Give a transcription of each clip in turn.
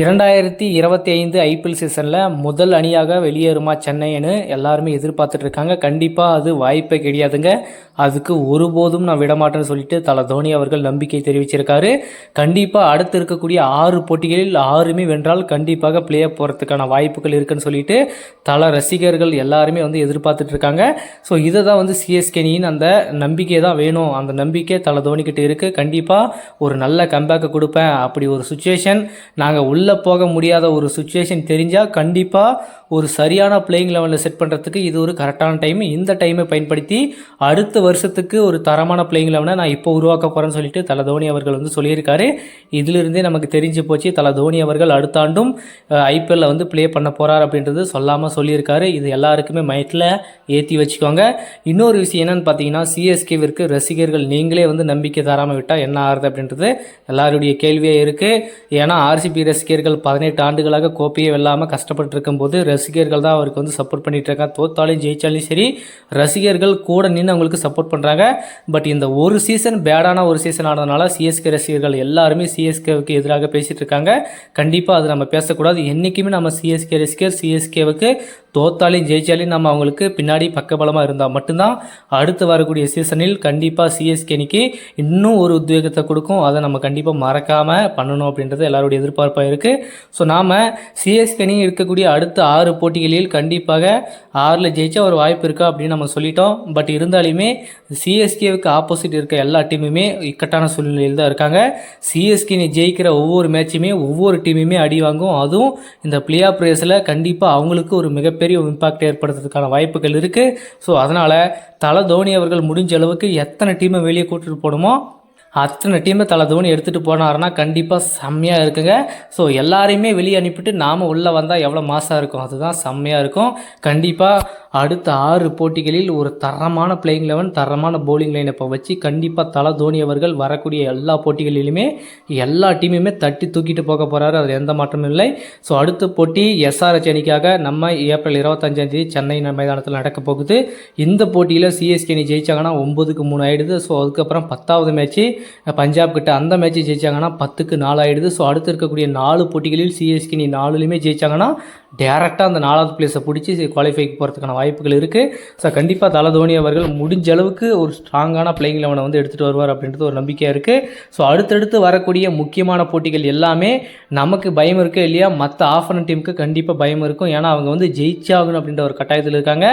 இரண்டாயிரத்தி இருபத்தி ஐந்து ஐபிஎல் சீசனில் முதல் அணியாக வெளியேறுமா சென்னைன்னு எல்லாருமே எதிர்பார்த்துட்டு இருக்காங்க. கண்டிப்பாக அது வாய்ப்பே கிடையாதுங்க. அதுக்கு ஒருபோதும் நான் விடமாட்டேன்னு சொல்லிட்டு தல தோனி அவர்கள் நம்பிக்கை தெரிவிச்சிருக்காரு. கண்டிப்பாக அடுத்து இருக்கக்கூடிய ஆறு போட்டிகளில் ஆறுமே வென்றால் கண்டிப்பாக பிளே போகிறதுக்கான வாய்ப்புகள் இருக்குன்னு சொல்லிட்டு தல ரசிகர்கள் எல்லாருமே வந்து எதிர்பார்த்துட்டு இருக்காங்க. ஸோ இதை தான் வந்து சிஎஸ்கேனியின் அந்த நம்பிக்கை தான் வேணும். அந்த நம்பிக்கை தல தோனிக்கிட்ட இருக்குது கண்டிப்பாக ஒரு நல்ல கம்பேக்கை கொடுப்பேன். அப்படி ஒரு சுச்சுவேஷன் நாங்கள் உள்ள போக முடியாத ஒரு சுச்சுவேஷன் தெரிஞ்சால் கண்டிப்பாக ஒரு சரியான பிளேயிங் லெவலில் செட் பண்ணுறதுக்கு இது ஒரு கரெக்டான டைம் இந்த டைமை பயன்படுத்தி அடுத்த வருஷத்துக்கு ஒரு தரமான பிளேயிங் லெவனை நான் இப்போ உருவாக்க போகிறேன்னு சொல்லிட்டு தல தோனி அவர்கள் வந்து சொல்லியிருக்காரு. இதிலிருந்தே நமக்கு தெரிஞ்சு போச்சு தல தோனி அவர்கள் அடுத்த ஆண்டும் ஐபிஎல்லில் வந்து ப்ளே பண்ண போகிறார் அப்படின்றது சொல்லாமல் சொல்லியிருக்காரு. இது எல்லாருக்குமே மைட்டில் ஏற்றி வச்சுக்கோங்க. இன்னொரு விஷயம் என்னன்னு பார்த்தீங்கன்னா சிஎஸ்கேவிற்கு ரசிகர்கள் நீங்களே வந்து நம்பிக்கை தராமல் விட்டால் என்ன ஆகுது அப்படின்றது எல்லாருடைய கேள்வியே இருக்குது ஏன்னா ஆர்சிபி ரசிகர்கள் பதினெட்டு ஆண்டுகளாக கோப்பையை வெல்லாமல் கஷ்டப்பட்டு இருக்கும்போது ரசிகர்கள் தான் அவருக்கு வந்து சப்போர்ட் பண்ணிகிட்டு இருக்காங்க தோத்தாலும் ஜெயிச்சாலும் சரி ரசிகர்கள் கூட நின்று அவங்களுக்கு சப்போர்ட் பண்ணுறாங்க பட் இந்த ஒரு சீசன் பேடான ஒரு சீசன் ஆனதுனால சிஎஸ்கே ரசிகர்கள் எல்லாருமே சிஎஸ்கேவுக்கு எதிராக பேசிகிட்டு இருக்காங்க கண்டிப்பாக அது நம்ம பேசக்கூடாது. என்றைக்குமே நம்ம சிஎஸ்கே ரசிகர் சிஎஸ்கேவுக்கு தோத்தாலையும் ஜெயிச்சாலையும் நம்ம அவங்களுக்கு பின்னாடி பக்கபலமாக இருந்தால் மட்டும்தான் அடுத்து வரக்கூடிய சீசனில் கண்டிப்பாக சிஎஸ்கே அணிக்கு இன்னும் ஒரு உத்வேகத்தை கொடுக்கும். அதை நம்ம கண்டிப்பாக மறக்காமல் பண்ணணும் அப்படின்றது எல்லாருடைய எதிர்பார்ப்பாக இருக்குது ஸோ நாம் சிஎஸ்கே அணி இருக்கக்கூடிய அடுத்த ஆறு போட்டிகளில் கண்டிப்பாக ஆறில் ஜெயிச்சா ஒரு வாய்ப்பு இருக்கா அப்படின்னு நம்ம சொல்லிட்டோம். பட் இருந்தாலுமே சிஎஸ்கேவுக்கு ஆப்போசிட் இருக்க எல்லா டீமுமே இக்கட்டான சூழ்நிலையில் தான் இருக்காங்க. சிஎஸ்கே நீ ஜெயிக்கிற ஒவ்வொரு மேட்சுமே ஒவ்வொரு டீமுமே அடி வாங்கும். அதுவும் இந்த பிளே ஆஃப் ரேஸில் கண்டிப்பாக அவங்களுக்கு ஒரு மிகப்பெரிய இம்பாக்ட் ஏற்படுறதுக்கான வாய்ப்புகள் இருக்குது ஸோ அதனால் தலை தோனி அவர்கள் முடிஞ்ச அளவுக்கு எத்தனை டீமை வெளியே கூட்டிட்டு போகணுமோ அத்தனை டீமை தலை தோனி எடுத்துகிட்டு போனார்னா கண்டிப்பாக செம்மையாக இருக்குங்க. ஸோ எல்லாரையுமே வெளியே அனுப்பிட்டு நாம் உள்ளே வந்தால் எவ்வளோ மாசாக இருக்கும்? அதுதான் செம்மையாக இருக்கும். கண்டிப்பாக அடுத்த ஆறு போட்டிகளில் ஒரு தரமான பிளேயிங் லெவன் தரமான பவுலிங் லைனை இப்போ வச்சு கண்டிப்பாக தலை தோனி அவர்கள் வரக்கூடிய எல்லா போட்டிகளிலுமே எல்லா டீமுமே தட்டி தூக்கிட்டு போக போகிறாரு அதில் எந்த மாற்றமும் இல்லை. ஸோ அடுத்த போட்டி எஸ்ஆர்எச் அணிக்காக நம்ம ஏப்ரல் இருபத்தஞ்சாம் தேதி சென்னை மைதானத்தில் நடக்க போகுது. இந்த போட்டியில் சிஎஸ்கே அணி ஜெயிச்சாங்கன்னா ஒம்பதுக்கு மூணு ஆயிடுது. ஸோ அதுக்கப்புறம் பத்தாவது மேட்ச்சு பஞ்சாப் கிட்ட அந்த மேட்ச் ஜெயிச்சாங்கன்னா பத்துக்கு நாலு ஆயிடுது ஸோ அடுத்து இருக்கக்கூடிய நாலு போட்டிகளில் சிஎஸ்கே நீ நாலுலையுமே ஜெயிச்சாங்கன்னா டேரெக்டாக அந்த நாலாவது பிளேஸை பிடிச்சி குவாலிஃபைக்கு போகிறதுக்கான வாய்ப்புகள் இருக்குது ஸோ கண்டிப்பாக தலை தோனி அவர்கள் முடிஞ்ச அளவுக்கு ஒரு ஸ்ட்ராங்கான பிளேயிங் லெவனை வந்து எடுத்துகிட்டு வருவார் அப்படின்றது ஒரு நம்பிக்கையாக இருக்குது ஸோ அடுத்தடுத்து வரக்கூடிய முக்கியமான போட்டிகள் எல்லாமே நமக்கு பயம் இருக்குது இல்லையா மற்ற ஆஃபரன் டீமுக்கு கண்டிப்பாக பயம் இருக்கும். ஏன்னா அவங்க வந்து ஜெயிச்சாகணும் அப்படின்ற ஒரு கட்டாயத்தில் இருக்காங்க.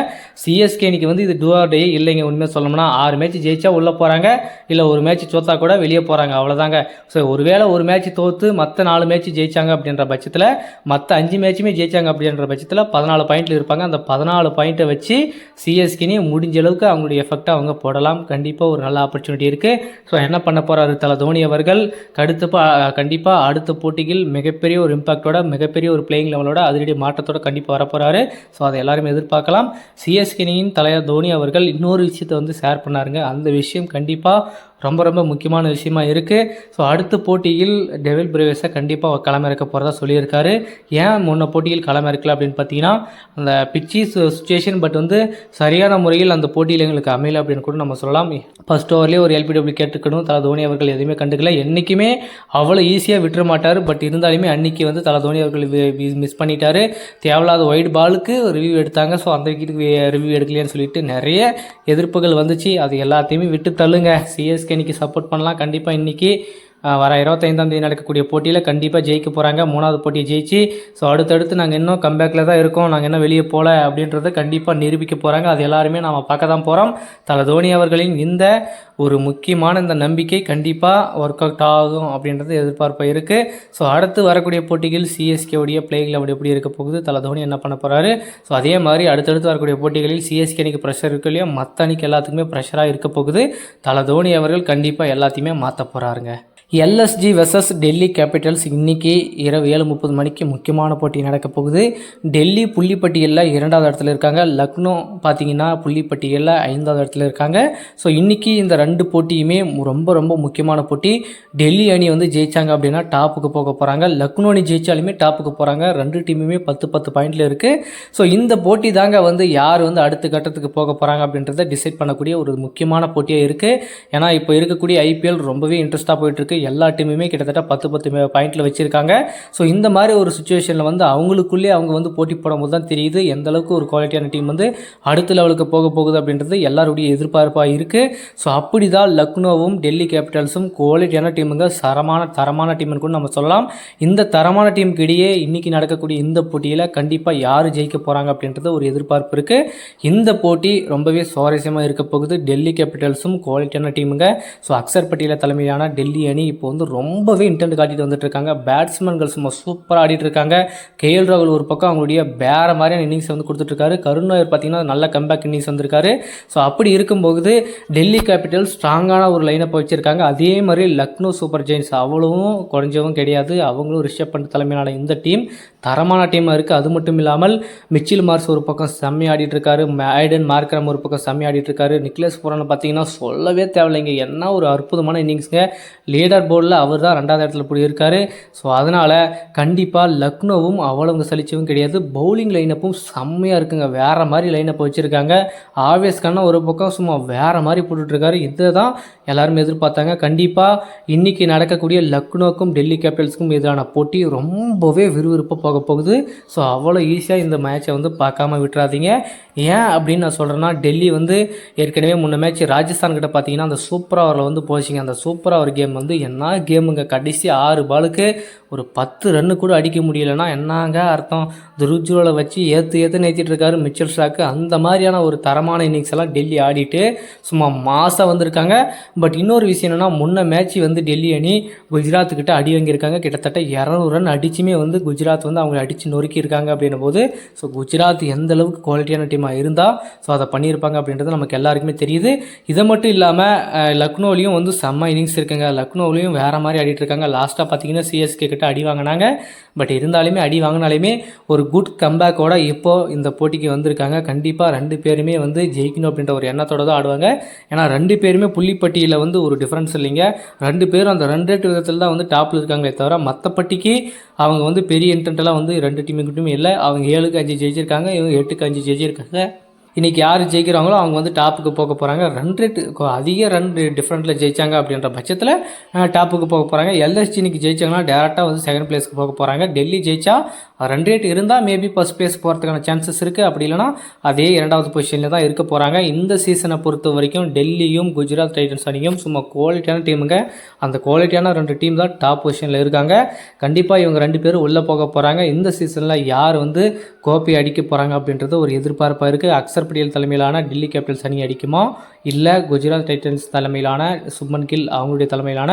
சிஎஸ்கேனிக்கு வந்து இது டூ ஆர் டே இல்லைங்க. உண்மையாக சொல்லணும்னா ஆறு மேட்ச் ஜெயிச்சா உள்ளே போகிறாங்க இல்லை ஒரு மேட்ச் தோத்தா கூட வெளியே போகிறாங்க அவ்வளோதாங்க ஸோ ஒருவேளை ஒரு மேட்ச் தோற்று மற்ற நாலு மேட்ச் ஜெயிச்சாங்க அப்படின்ற பட்சத்தில் மற்ற அஞ்சு மேட்சுமே ஜெயிச்சாங்க அப்படின்ற பட்சத்தில் பதினாலு பாயிண்ட்ல இருப்பாங்க. அந்த பதினாலு பாயிண்ட்டை வச்சு சிஎஸ்கினே முடிஞ்ச அளவுக்கு அவங்களுடைய எஃபெக்டாக அவங்க போடலாம். கண்டிப்பாக ஒரு நல்ல ஆப்பர்ச்சுனிட்டி இருக்குது ஸோ என்ன பண்ண போகிறாரு தலை தோனி அவர்கள் கடுத்து கண்டிப்பாக அடுத்த போட்டியில் மிகப்பெரிய ஒரு இம்பாக்டோட மிகப்பெரிய ஒரு பிளேயிங் லெவலோட அதிரடி மாற்றத்தோட கண்டிப்பாக வரப்போகிறாரு ஸோ அதை எல்லாரும் எதிர்பார்க்கலாம். சிஎஸ்கினியின் தலைவர் தோனி அவர்கள் இன்னொரு விஷயத்தை வந்து ஷேர் பண்ணாருங்க. அந்த விஷயம் கண்டிப்பாக ரொம்ப ரொம்ப முக்கியமான விஷயமா இருக்குது ஸோ அடுத்த போட்டியில் டெவில் பிரேவஸை கண்டிப்பாக களமிறக்க போகிறதா சொல்லியிருக்காரு. ஏன் முன்ன போட்டியில் களமிறக்கல அப்படின்னு பார்த்தீங்கன்னா அந்த பிச்சி சுச்சுவேஷன் பட் வந்து சரியான முறையில் அந்த போட்டியில் எங்களுக்கு அமையல அப்படின்னு கூட நம்ம சொல்லலாம். ஃபர்ஸ்ட் ஓவர்லேயே ஒரு எல்பிடபிள்யூ கேட்டுக்கணும் தலை தோனி அவர்கள் எதுவுமே கண்டுக்கல. என்றைக்குமே அவ்வளோ ஈஸியாக விட்டுற மாட்டார். பட் இருந்தாலுமே அன்னைக்கு வந்து தலை தோனி அவர்கள் மிஸ் பண்ணிட்டார். தேவையில்லாத ஒயிட் பாலுக்கு ரிவ்யூ எடுத்தாங்க. ஸோ அந்த விக்கெட்டுக்கு ரிவ்யூ எடுக்கலையான்னு சொல்லிட்டு நிறைய எதிர்ப்புகள் வந்துச்சு. அது எல்லாத்தையுமே விட்டு தள்ளுங்க. சிஎஸ்கே இன்னைக்கு சப்போர்ட் பண்ணலாம். கண்டிப்பாக இன்றைக்கி வர இருபத்தைந்தாம் தேதி நடக்கக்கூடிய போட்டியில் கண்டிப்பாக ஜெயிக்க போகிறாங்க மூணாவது போட்டியை ஜெயிச்சு ஸோ அடுத்தடுத்து நாங்கள் இன்னும் கம்பேக்கில் தான் இருக்கோம். நாங்கள் இன்னும் வெளியே போகல அப்படின்றத கண்டிப்பாக நிரூபிக்க போகிறாங்க அது எல்லாருமே நாம் பார்க்க தான் போகிறோம் தலை தோனி அவர்களின் இந்த ஒரு முக்கியமான இந்த நம்பிக்கை கண்டிப்பாக ஒர்க் அவுட் ஆகும் அப்படின்றது எதிர்பார்ப்பு இருக்குது ஸோ அடுத்து வரக்கூடிய போட்டிகள் சிஎஸ்கேவுடைய பிளேயில் அப்படி எப்படி இருக்க போகுது? தலை தோனி என்ன பண்ண போகிறாரு ஸோ அதே மாதிரி அடுத்தடுத்து வரக்கூடிய போட்டிகளில் சிஎஸ்கே அணிக்கு ப்ரெஷர் இருக்கு இல்லையோ? மற்ற அணிக்கு எல்லாத்துக்குமே ப்ரெஷராக இருக்க போகுது. தலை தோனி அவர்கள் கண்டிப்பாக எல்லாத்தையுமே மாற்ற போகிறாருங்க எல்எஸ்ஜி வெர்சஸ் டெல்லி கேபிட்டல்ஸ் இன்றைக்கி இரவு ஏழு முப்பது மணிக்கு முக்கியமான போட்டி நடக்க போகுது. டெல்லி புள்ளிப்பட்டியலில் இரண்டாவது இடத்துல இருக்காங்க. லக்னோ பார்த்தீங்கன்னா புள்ளிப்பட்டியலில் ஐந்தாவது இடத்துல இருக்காங்க. ஸோ இன்றைக்கி இந்த ரெண்டு போட்டியுமே ரொம்ப ரொம்ப முக்கியமான போட்டி. டெல்லி அணி வந்து ஜெயிச்சாங்க அப்படின்னா டாப்புக்கு போக போகிறாங்க லக்னோ அணி ஜெயிச்சாலுமே டாப்புக்கு போகிறாங்க ரெண்டு டீமுமே பத்து பத்து பாயிண்டில் இருக்குது ஸோ இந்த போட்டி தாங்க வந்து யார் வந்து அடுத்த கட்டத்துக்கு போக போகிறாங்க அப்படின்றத டிசைட் பண்ணக்கூடிய ஒரு முக்கியமான போட்டியாக இருக்குது ஏன்னா இப்போ இருக்கக்கூடிய ஐபிஎல் ரொம்பவே இன்ட்ரெஸ்ட்டாக போயிட்டுருக்கு எல்லா டீமுமே கிட்டத்தட்ட பத்து பத்து பாயிண்டில் வச்சுருக்காங்க. ஸோ இந்த மாதிரி ஒரு சுச்சுவேஷனில் வந்து அவங்களுக்குள்ளே அவங்க வந்து போட்டி போடும்போது தான் தெரியுது எந்த அளவுக்கு ஒரு குவாலிட்டியான டீம் வந்து அடுத்த லெவலுக்கு போக போகுது அப்படின்றது எல்லாருடைய எதிர்பார்ப்பாக இருக்குது ஸோ அப்படி தான் லக்னோவும் டெல்லி கேபிட்டல்ஸும் குவாலிட்டியான டீமுங்க சரமான தரமான டீம்னு கூட நம்ம சொல்லலாம். இந்த தரமான டீமுக்கு இடையே இன்றைக்கி நடக்கக்கூடிய இந்த போட்டியில் கண்டிப்பாக யார் ஜெயிக்க போகிறாங்க அப்படின்றது ஒரு எதிர்பார்ப்பு இருக்குது இந்த போட்டி ரொம்பவே சுவாரஸ்யமாக இருக்க போகுது. டெல்லி கேபிட்டல்ஸும் குவாலிட்டியான டீமுங்க ஸோ அக்சர் பட்டியல தலைமையிலான டெல்லி அணி இப்போ வந்து ரொம்பவே இன்டென்ட் காட்டிட்டு வந்துட்டு இருக்காங்க பேட்ஸ்மேன்கள் சும்மா சூப்பராக ஆடிட்டு இருக்காங்க கேஎல் ராகுல் ஒரு பக்கம் அவங்களுடைய வேற மாதிரியான இன்னிங்ஸ் வந்து கொடுத்துட்ருக்காரு கருண் பார்த்தீங்கன்னா நல்ல கம்பேக் இன்னிங்ஸ் வந்திருக்காரு. ஸோ அப்படி இருக்கும்போது டெல்லி கேபிட்டல் ஸ்ட்ராங்கான ஒரு லைனப்பை வச்சுருக்காங்க. அதே மாதிரி லக்னோ சூப்பர் ஜெயின்ஸ் அவ்வளவும் குறைஞ்சவும் கிடையாது. அவங்களும் ரிஷப் பண்ட் தலைமையிலான இந்த டீம் தரமான டீமாக இருக்குது அது மட்டும் இல்லாமல் மிச்சில் மார்ஸ் ஒரு பக்கம் செம்மி ஆடிட்டு இருக்காரு மேடன் மார்க்கரம் ஒரு பக்கம் செம்மி ஆடிட்டு இருக்காரு நிக்லஸ் புரான் பார்த்தீங்கன்னா சொல்லவே தேவையில்லைங்க. என்ன ஒரு அற்புதமான இன்னிங்ஸுங்க லீடர் போர்டில் அவர் தான் ரெண்டாவது இடத்துல போய் இருக்காரு ஸோ அதனால் கண்டிப்பாக லக்னோவும் அவ்வளவு சலிச்சவும் கிடையாது. பவுலிங் லைனப்பும் செம்மையாக இருக்குங்க. வேறு மாதிரி லைனப் வச்சுருக்காங்க. ஆவேஸ் கண்ணா ஒரு பக்கம் சும்மா வேறு மாதிரி போட்டுட்ருக்காரு. இதை தான் எல்லாரும் எதிர்பார்த்தாங்க. கண்டிப்பாக இன்றைக்கி நடக்கக்கூடிய லக்னோக்கும் டெல்லி கேபிட்டல்ஸுக்கும் எதிரான போட்டி ரொம்பவே விறுவிறுப்பாக போக போகுது. ஸோ அவ்வளோ ஈஸியாக இந்த மேட்சை வந்து பார்க்காம விட்டுறாதீங்க. ஏன் அப்படின்னு நான் சொல்கிறேன்னா டெல்லி வந்து ஏற்கனவே முன்ன மேட்ச் ராஜஸ்தான் கிட்ட பார்த்தீங்கன்னா அந்த சூப்பர் ஓவரில் வந்து போச்சிங்க. அந்த சூப்பர் ஓவர் கேம் வந்து என்ன கேமுங்க? கடைசி ஆறு பாலுக்கு ஒரு பத்து ரன்னு கூட அடிக்க முடியலன்னா என்னங்க அர்த்தம்? துருஜுவலை வச்சு ஏற்று ஏற்று நேற்றிட்டு இருக்காரு மிச்சல் ஸ்டாக்கு அந்த மாதிரியான ஒரு தரமான இன்னிங்ஸ் எல்லாம் டெல்லி ஆடிட்டு சும்மா மாசாக வந்திருக்காங்க. பட் இன்னொரு விஷயம் என்னென்னா முன்ன மேட்ச் வந்து டெல்லி அணி குஜராத்துக்கிட்ட அடி வாங்கியிருக்காங்க. கிட்டத்தட்ட இரநூறு ரன் அடிச்சுமே வந்து குஜராத் வந்து அவங்களை அடித்து நொறுக்கியிருக்காங்க அப்படின்னும் போது ஸோ குஜராத் எந்த அளவுக்கு குவாலிட்டியான டீமாக இருந்தால் ஸோ அதை பண்ணியிருப்பாங்க அப்படின்றது நமக்கு எல்லாருக்குமே தெரியுது. இதை மட்டும் இல்லாமல் லக்னோலையும் வந்து செம்ம இன்னிங்ஸ் இருக்குங்க. லக்னோவிலையும் வேறு மாதிரி ஆடிட்டு இருக்காங்க. லாஸ்ட்டாக பார்த்தீங்கன்னா சிஎஸ்கே கிட்ட அடி வாங்கினாங்க. பட் இருந்தாலுமே அடி வாங்கினாலுமே ஒரு குட் கம்பேக்கோட இப்போது இந்த போட்டிக்கு வந்திருக்காங்க. கண்டிப்பாக ரெண்டு பேருமே வந்து ஜெயிக்கணும் அப்படின்ற ஒரு எண்ணத்தோட தான் ஆடுவாங்க. ஏன்னா ரெண்டு பேருமே புள்ளிப்பட்டியில் வந்து ஒரு டிஃப்ரென்ஸ் இல்லைங்க. ரெண்டு பேரும் அந்த ரெண்டு ரேட் விதத்தில் தான் வந்து டாப்பில் இருக்காங்களே தவிர மற்றப்பட்டிக்கு அவங்க வந்து பெரிய இன்டென்ட்டெல்லாம் வந்து ரெண்டு டீமுக்கிட்டுமே இல்லை. அவங்க ஏழுக்கு அஞ்சு ஜெயிச்சிருக்காங்க. இவங்க எட்டுக்கு அஞ்சு ஜெயிச்சிருக்காங்க. இன்றைக்கி யார் ஜெயிக்கிறாங்களோ அவங்க வந்து டாப்புக்கு போக போகிறாங்க ரன் ரேட் அதிக ரன் டிஃப்ரெண்ட்டில் ஜெயிச்சாங்க அப்படின்ற பட்சத்தில் டாப்புக்கு போக போகிறாங்க எல்எஸ்டி இன்றைக்கி ஜெயிச்சாங்கன்னா டேரெக்டாக வந்து செகண்ட் பிளேஸ்க்கு போக போகிறாங்க டெல்லி ஜெயிச்சா ரன் ரேட் இருந்தால் மேபி ஃபஸ்ட் பிளேஸ் போகிறதுக்கான சான்சஸ் இருக்குது அப்படி இல்லைனா அதே இரண்டாவது பொசிஷனில் தான் இருக்க போகிறாங்க இந்த சீசனை பொறுத்த வரைக்கும் டெல்லியும் குஜராத் டைட்டன்ஸ் அணியும் சும்மா குவாலிட்டியான டீமுங்க அந்த குவாலிட்டியான ரெண்டு டீம் தான் டாப் பொசிஷனில் இருக்காங்க. கண்டிப்பாக இவங்க ரெண்டு பேரும் உள்ளே போக போகிறாங்க இந்த சீசனில் யார் வந்து கோப்பை அடிக்க போகிறாங்க அப்படின்றது ஒரு எதிர்பார்ப்பாக இருக்குது அக்சர் அக்சர் பட்டேல் தலைமையிலான டெல்லி கேபிட்டல்ஸ் அணி அடிக்குமா? இல்லை குஜராத் டைட்டன்ஸ் தலைமையிலான சுப்மன் கில் அவங்களுடைய தலைமையிலான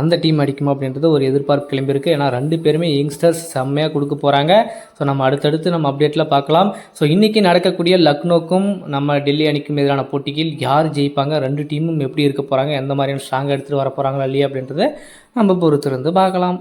அந்த டீம் அடிக்குமா அப்படின்றது ஒரு எதிர்பார்ப்பு கிளம்பியிருக்கு ஏன்னா ரெண்டு பேருமே யங்ஸ்டர்ஸ் செம்மையாக கொடுக்க போகிறாங்க ஸோ நம்ம அடுத்தடுத்து நம்ம அப்டேட்டில் பார்க்கலாம். ஸோ இன்றைக்கி நடக்கக்கூடிய லக்னோக்கும் நம்ம டெல்லி அணிக்கும் எதிரான போட்டியில் யார் ஜெயிப்பாங்க? ரெண்டு டீமும் எப்படி இருக்க போகிறாங்க எந்த மாதிரியான ஸ்ட்ராங்காக எடுத்துகிட்டு வர போகிறாங்களா இல்லையா அப்படின்றத நம்ம பொறுத்திருந்து பார்க்கலாம்.